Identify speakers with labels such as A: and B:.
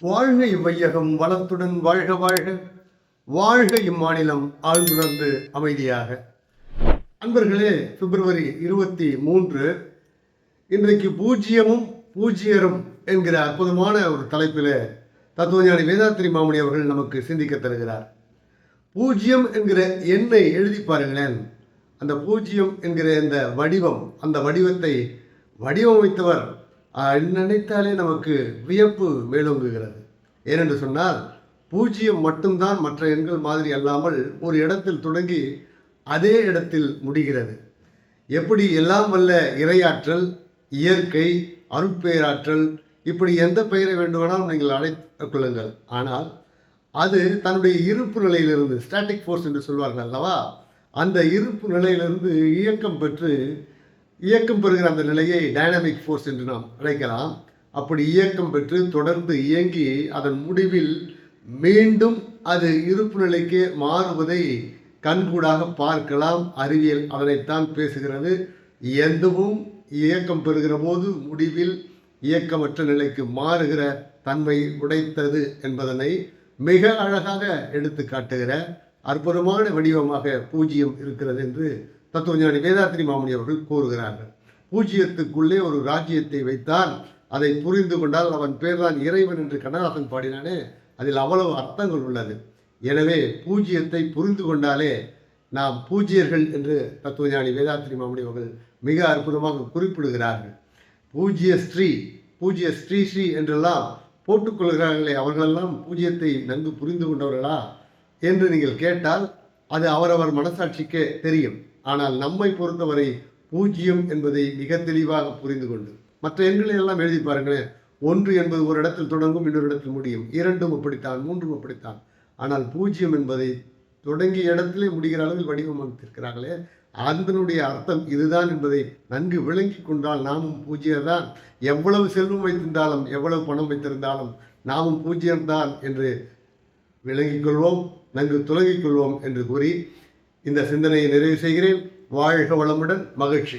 A: வாழ்க இவ்வையகம் வளத்துடன் வாழ்க வாழ்க. வாழ்க இம்மாநிலம் ஆழ்ந்துணர்ந்து அமைதியாக. அன்பர்களே பிப்ரவரி இருபத்தி மூன்று இன்றைக்கு பூஜ்ஜியமும் பூஜ்ஜியரும் என்கிற அற்புதமான ஒரு தலைப்பில் தத்துவஞானி வேதாத்திரி மாமணி அவர்கள் நமக்கு சிந்திக்க தருகிறார். பூஜ்ஜியம் என்கிற எண்ணை எழுதி பாருங்களேன். அந்த பூஜ்ஜியம் என்கிற இந்த வடிவம் அந்த வடிவத்தை வடிவமைத்தவர் நினைத்தாலே நமக்கு வியப்பு மேலோங்குகிறது. ஏனென்று சொன்னால் பூஜ்ஜியம் மட்டும்தான் மற்ற எண்கள் மாதிரி அல்லாமல் ஒரு இடத்தில் தொடங்கி அதே இடத்தில் முடிகிறது. எப்படி எல்லாம் வல்ல இரையாற்றல் இயற்கை அருட்பெயராற்றல் இப்படி எந்த பெயரை வேண்டுமானாலும் நீங்கள் அழைத்துக் கொள்ளுங்கள். ஆனால் அது தன்னுடைய இருப்பு நிலையிலிருந்து ஸ்டாட்டிக் ஃபோர்ஸ் என்று சொல்வார்கள் அல்லவா? அந்த இருப்பு நிலையிலிருந்து இயக்கம் பெற்று இயக்கம் பெறுகிற அந்த நிலையை டைனமிக் ஃபோர்ஸ் என்று நாம் அழைக்கலாம். அப்படி இயக்கம் பெற்று தொடர்ந்து இயங்கி அதன் முடிவில் மீண்டும் அது இருப்பு நிலைக்கு மாறுவதை கண்கூடாக பார்க்கலாம். அறிவியல் அதனைத்தான் பேசுகிறது. எதுவும் இயக்கம் பெறுகிற போது முடிவில் இயக்கமற்ற நிலைக்கு மாறுகிற தன்மை உடைத்தது என்பதனை மிக அழகாக எடுத்து காட்டுகிற அற்புதமான வடிவமாக பூஜ்ஜியம் இருக்கிறது என்று தத்துவஞானி வேதாத்திரி மாமணி அவர்கள் கூறுகிறார்கள். பூஜ்ஜியத்துக்குள்ளே ஒரு ராஜ்யத்தை வைத்தால் அதை புரிந்து கொண்டால் அவன் பேர்தான் இறைவன் என்று கண்ணதாசன் பாடினானே அதில் அவ்வளவு அர்த்தங்கள் உள்ளது. எனவே பூஜ்ஜியத்தை புரிந்து கொண்டாலே நாம் பூஜ்யர்கள் என்று தத்துவஞானி வேதாத்திரி மாமணி அவர்கள் மிக அற்புதமாக குறிப்பிடுகிறார்கள். பூஜ்ய ஸ்ரீ பூஜ்ய ஸ்ரீ ஸ்ரீ என்றெல்லாம் போட்டுக்கொள்கிறார்களே அவர்களெல்லாம் பூஜ்யத்தை நன்கு புரிந்து கொண்டவர்களா என்று நீங்கள் கேட்டால் அது அவரவர் மனசாட்சிக்கே தெரியும். ஆனால் நம்மை பொறுத்தவரை பூஜ்ஜியம் என்பதை மிக தெளிவாக புரிந்து கொண்டு. மற்ற எண்களை எல்லாம் எழுதி பாருங்களேன். ஒன்று என்பது ஒரு இடத்தில் தொடங்கும் இன்னொரு இடத்தில் முடியும். இரண்டும் அப்படித்தான் மூன்றும் அப்படித்தான். ஆனால் பூஜ்ஜியம் என்பதை தொடங்கிய இடத்திலே முடிகிற அளவில் வடிவமைத்திருக்கிறார்களே. அதனுடைய அர்த்தம் இதுதான் என்பதை நன்கு விளங்கி கொண்டால் நாமும் பூஜ்யம் தான் எவ்வளவு செல்வம் வைத்திருந்தாலும் எவ்வளவு பணம் வைத்திருந்தாலும் நாமும் பூஜ்யம்தான் என்று விளங்கிக் கொள்வோம் நன்கு துலங்கிக் கொள்வோம் என்று கூறி இந்த சிந்தனையை நிறைவு செய்கிறேன். வாழ்க வளமுடன் மகிழ்ச்சி.